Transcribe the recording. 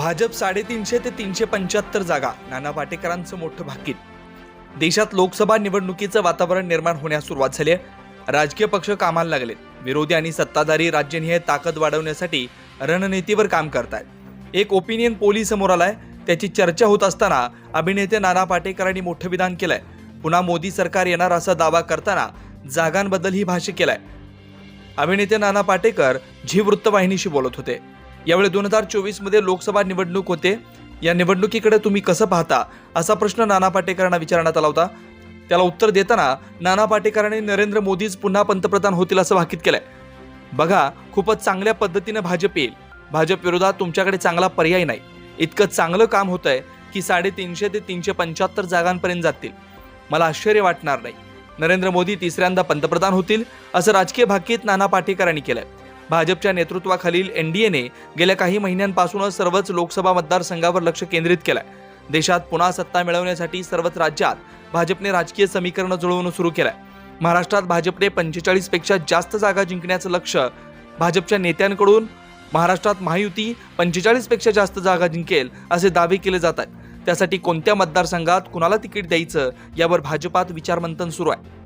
भाजप साडेतीनशे ते तीनशे पंच्याहत्तर जागा नाना पाटेकरांचं मोठं भाकीत. देशात लोकसभा निवडणुकीचं वातावरण निर्माण होण्यास सुरुवात झाली आहे. राजकीय पक्ष कामाला लागले. विरोधी आणि सत्ताधारी राज्यनिहाय ताकद वाढवण्यासाठी रणनीतीवर काम करतायत. एक ओपिनियन पोली समोर आलाय. त्याची चर्चा होत असताना अभिनेते नाना पाटेकरांनी मोठं विधान केलंय. पुन्हा मोदी सरकार येणार असा दावा करताना जागांबद्दल ही भाष्य केलाय. अभिनेते नाना पाटेकर झी वृत्तवाहिनीशी बोलत होते. यावेळी दोन हजार चोवीसमध्ये लोकसभा निवडणूक होते. या निवडणुकीकडे तुम्ही कसं पाहता? असा प्रश्न नाना पाटेकरांना विचारण्यात आला होता. त्याला उत्तर देताना नाना पाटेकरांनी नरेंद्र मोदीच पुन्हा पंतप्रधान होतील असं भाकीत केलंय. बघा खूपच चांगल्या पद्धतीनं भाजप येईल. भाजप विरोधात तुमच्याकडे चांगला पर्याय नाही. इतकं चांगलं काम होतंय की साडेतीनशे ते तीनशे पंच्याहत्तर जागांपर्यंत जातील. मला आश्चर्य वाटणार नाही. नरेंद्र मोदी तिसऱ्यांदा पंतप्रधान होतील असं राजकीय भाकीत नाना पाटेकरांनी केलंय. भाजपच्या नेतृत्वाखालील एन डी एने गेल्या काही महिन्यांपासूनच सर्वच लोकसभा मतदारसंघावर लक्ष केंद्रित केलंय. देशात पुन्हा सत्ता मिळवण्यासाठी सर्वच राज्यात भाजपने राजकीय समीकरणं जुळवणं सुरू केलंय. महाराष्ट्रात भाजपने पंचेचाळीसपेक्षा जास्त जागा जिंकण्याचं लक्ष भाजपच्या नेत्यांकडून महाराष्ट्रात महायुती पंचेचाळीसपेक्षा जास्त जागा जिंकेल असे दावे केले जात आहेत. त्यासाठी कोणत्या मतदारसंघात कुणाला तिकीट द्यायचं यावर भाजपात विचारमंथन सुरू आहे.